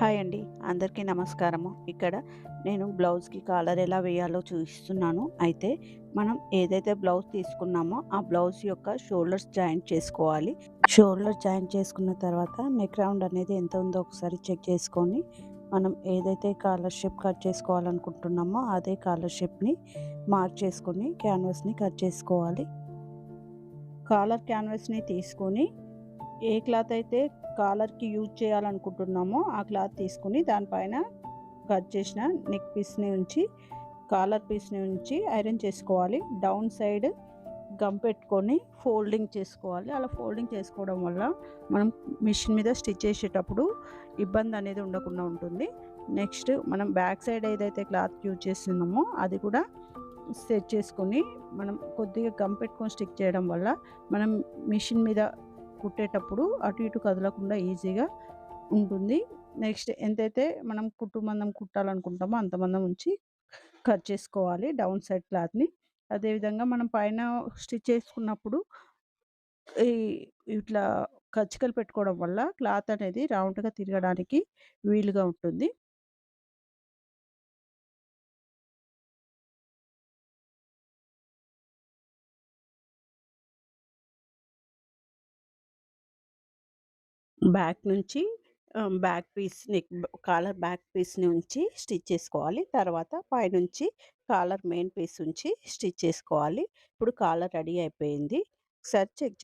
Hi అండి. అందరికీ నమస్కారము. ఇక్కడ నేను బ్లౌజ్కి కాలర్ ఎలా వేయాలో చూపిస్తున్నాను. అయితే మనం ఏదైతే బ్లౌజ్ తీసుకున్నామో ఆ బ్లౌజ్ యొక్క షోల్డర్స్ జాయింట్ చేసుకోవాలి. షోల్డర్ జాయింట్ చేసుకున్న తర్వాత నెక్ రౌండ్ అనేది ఎంత ఉందో ఒకసారి చెక్ చేసుకొని మనం ఏదైతే కాలర్ షేప్ కట్ చేసుకోవాలనుకుంటున్నామో అదే కాలర్ షేప్ని మార్క్ చేసుకొని క్యాన్వాస్ని కట్ చేసుకోవాలి. కాలర్ క్యాన్వాస్ని తీసుకొని ఏ క్లాత్ అయితే కాలర్కి యూజ్ చేయాలనుకుంటున్నామో ఆ క్లాత్ తీసుకుని దానిపైన కట్ చేసిన నెక్ పీస్ని ఉంచి కాలర్ పీస్ని ఉంచి ఐరన్ చేసుకోవాలి. డౌన్ సైడ్ గమ్ పెట్టుకొని ఫోల్డింగ్ చేసుకోవాలి. అలా ఫోల్డింగ్ చేసుకోవడం వల్ల మనం మిషన్ మీద స్టిచ్ చేసేటప్పుడు ఇబ్బంది అనేది ఉండకుండా ఉంటుంది. నెక్స్ట్ మనం బ్యాక్ సైడ్ ఏదైతే క్లాత్ యూజ్ చేస్తున్నామో అది కూడా సెట్ చేసుకొని మనం కొద్దిగా గమ్ పెట్టుకొని స్టిక్ చేయడం వల్ల మనం మిషన్ మీద కుట్టేటప్పుడు అటు ఇటు కదలకుండా ఈజీగా ఉంటుంది. నెక్స్ట్ ఎంతైతే మనం కుట్టుమందం కుట్టాలనుకుంటామో అంతమందం ఉంచి కట్ చేసుకోవాలి డౌన్ సైడ్ క్లాత్ని. అదేవిధంగా మనం పైన స్టిచ్ చేసుకున్నప్పుడు ఈ ఇట్లా కచ్చికలు పెట్టుకోవడం వల్ల క్లాత్ అనేది రౌండ్గా తిరగడానికి వీలుగా ఉంటుంది. బ్యాక్ నుంచి back piece neck collar back పీస్ని ఉంచి స్టిచ్ చేసుకోవాలి. తర్వాత పైనుంచి కాలర్ మెయిన్ పీస్ ఉంచి స్టిచ్ చేసుకోవాలి. ఇప్పుడు కాలర్ రెడీ అయిపోయింది. ఒకసారి చెక్